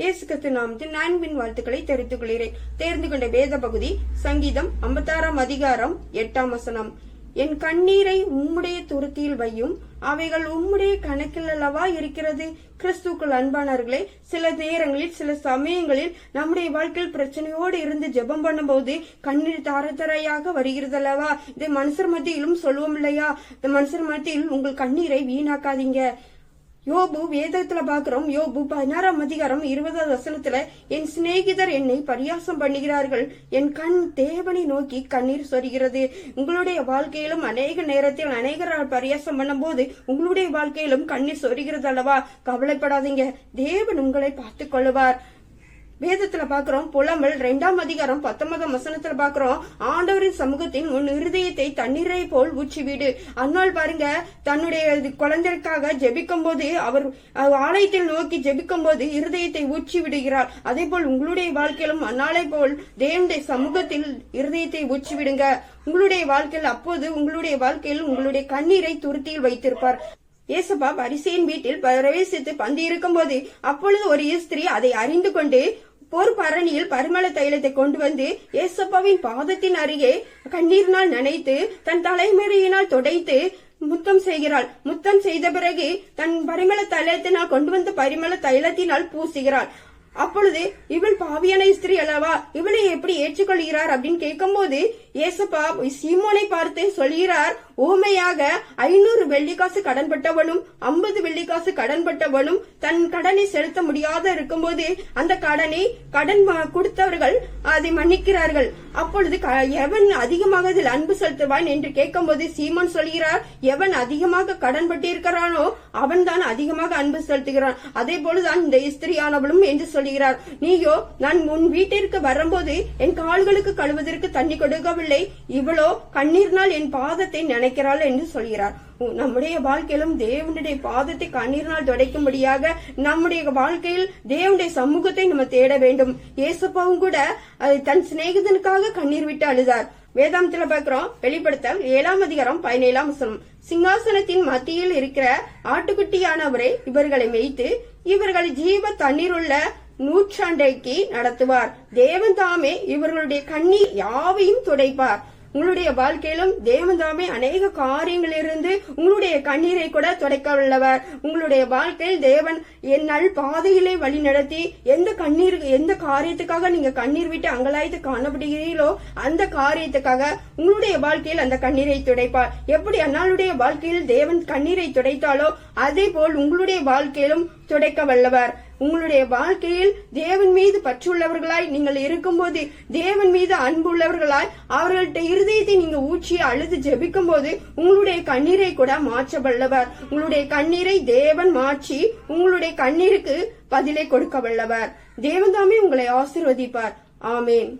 இயேசு கிறிஸ்து நாமத்தில் நான்கின் வாழ்த்துக்களை தெரிவித்துக் கொள்கிறேன். தேர்ந்து கொண்ட வேத பகுதி சங்கீதம் ஐம்பத்தாறாம் அதிகாரம் எட்டாம் வசனம். என் கண்ணீரை உம்முடைய துருத்தியில் வையும் அவைகள் உம்முடைய கணக்கில் அல்லவா இருக்கிறது? கிறிஸ்துக்கள் அன்பானவர்களே சில நேரங்களில் சில சமயங்களில் நம்முடைய வாழ்க்கையில் பிரச்சனையோடு இருந்து ஜெபம் பண்ணும்போது கண்ணீர் தாரதரையாக வருகிறது அல்லவா இதை மனுஷர் மத்தியிலும் சொல்லுவோம் இல்லையா? இந்த மனுஷர் மத்தியில் உங்கள் கண்ணீரை வீணாக்காதீங்க. யோபு வேதத்துல பாக்குறோம் யோபு பதினாறாம் அதிகாரம் இருபதாவது வசனத்துல என் சிநேகிதர் என்னை பரியாசம் பண்ணுகிறார்கள். என் கண் தேவனை நோக்கி கண்ணீர் சொரிகிறது. உங்களுடைய வாழ்க்கையிலும் அநேக நேரத்தில் அநேகரால் பரியாசம் பண்ணும்போது உங்களுடைய வாழ்க்கையிலும் கண்ணீர் சொரிகிறது அல்லவா? கவலைப்படாதீங்க. தேவன் உங்களை பார்த்துக் கொள்ளுவார். வேதத்துல பாக்குறோம் புலம்பல் ரெண்டாம் அதிகாரம் பத்தொன்பதாம் வசனத்துல பாக்குறோம் ஆண்டவரின் சமூகத்தின் உன் இருதயத்தை தண்ணீரை போல் ஊற்றி விடு. அந்நாள் பாருங்க தன்னுடைய குழந்தைக்காக ஜெபிக்கும் போது அவர் ஆலயத்தில் நோக்கி ஜெபிக்கும் போது இருதயத்தை ஊற்றி விடுகிறார். அதே போல் உங்களுடைய வாழ்க்கையிலும் அந்நாளை போல் தேவனுடைய சமூகத்தில் இருதயத்தை ஊற்றி விடுங்க. உங்களுடைய வாழ்க்கையில் அப்போது உங்களுடைய வாழ்க்கையில் உங்களுடைய கண்ணீரை துருத்தியில் வைத்திருப்பார். ஏசப்பா பரிசையின் வீட்டில் பிரவேசித்து பந்தி இருக்கும்போது அப்பொழுது ஒரு ஸ்திரீ அதை அறிந்து கொண்டு போர் பரணியில் பரிமள தைலத்தை கொண்டு வந்து ஏசப்பாவின் பாதத்தின் அருகே கண்ணீரினால் நனைத்து தன் தலைமுறையினால் துடைத்து முத்தம் செய்கிறாள். முத்தம் செய்த பிறகு தன் பரிமள தைலத்தினால் கொண்டு வந்த பரிமள தைலத்தினால் பூசுகிறாள். அப்பொழுது இவள் பாவியான ஸ்திரீ அல்லவா? இவளை எப்படி ஏற்றுக்கொள்கிறார் அப்படின்னு கேட்கும்போது ஏசப்பா சீமோனை பார்த்து சொல்கிறார் ஊமையாக ஐநூறு வெள்ளிக்காசு கடன்பட்டவனும் ஐம்பது வெள்ளிக்காசு கடன்பட்டவனும் தன் கடனை செலுத்த முடியாத இருக்கும்போது அந்த கடனை கடன் கொடுத்தவர்கள் அதை மன்னிக்கிறார்கள். அப்பொழுது எவன் அதிகமாக இதில் அன்பு செலுத்துவான் என்று கேட்கும்போது சீமான் சொல்கிறார் எவன் அதிகமாக கடன் பட்டிருக்கிறானோ அவன் தான் அதிகமாக அன்பு செலுத்துகிறான். அதே போலதான் இந்த ஸ்திரியானவளும் என்று சொல்லி சொல்கிறார் நீயோ நான் உன் வீட்டிற்கு வரும்போது என் கால்களுக்கு கழுவதற்கு தண்ணி கொடுக்கவில்லை. இவளோ கண்ணீர்னால் என் பாதத்தை நினைக்கிறாள் என்று சொல்கிறார். நம்முடைய வாழ்க்கையிலும் தேவனுடைய பாதத்தை கண்ணீர்னால் துடைக்கும்படியாக நம்முடைய வாழ்க்கையில் தேவனுடைய சமூகத்தை நம்ம தேட வேண்டும். ஏசப்பாவும் கூட தன் சிநேகிதனுக்காக கண்ணீர் விட்டு அழுதார். வேதாந்தத்துல பாக்குறோம் வெளிப்படுத்த ஏழாம் அதிகாரம் பதினேழாம் வசனம். சிங்காசனத்தின் மத்தியில் இருக்கிற ஆட்டுக்குட்டியானவரை இவர்களை மேய்த்து இவர்கள் ஜீவ தண்ணீர் உள்ள நூற்றாண்டைக்கு நடத்துவார். தேவன் தாமே இவர்களுடைய கண்ணீர் யாவையும் துடைப்பார். உங்களுடைய வாழ்க்கையிலும் தேவதாமே அநேக காரியங்களிலிருந்து உங்களுடைய கண்ணீரை கூட துடைக்க உள்ளவர். உங்களுடைய வாழ்க்கையில் தேவன் என்னால் பாதையிலே வழி நடத்தி எந்த கண்ணீர் எந்த காரியத்துக்காக நீங்க கண்ணீர் விட்டு அங்கலாய்த்து காணப்படுகிறீர்களோ அந்த காரியத்துக்காக உங்களுடைய வாழ்க்கையில் அந்த கண்ணீரை துடைப்பார். எப்படி அன்னாளுடைய வாழ்க்கையில் தேவன் கண்ணீரை துடைத்தாலோ அதே போல் உங்களுடைய வாழ்க்கையிலும் துடைக்க வல்லவர். உங்களுடைய வாழ்க்கையில் தேவன் மீது பற்றுள்ளவர்களாய் நீங்கள் இருக்கும்போது தேவன் மீது அன்பு உள்ளவர்களாய் அவர்கள்ட்ட இருதயத்தை நீங்க ஊற்றி அழுது ஜெபிக்கும் போது உங்களுடைய கண்ணீரை கூட மாற்ற வல்லவர். உங்களுடைய கண்ணீரை தேவன் மாற்றி உங்களுடைய கண்ணீருக்கு பதிலை கொடுக்க வல்லவர். தேவன் தாமே உங்களை ஆசிர்வதிப்பார். ஆமேன்.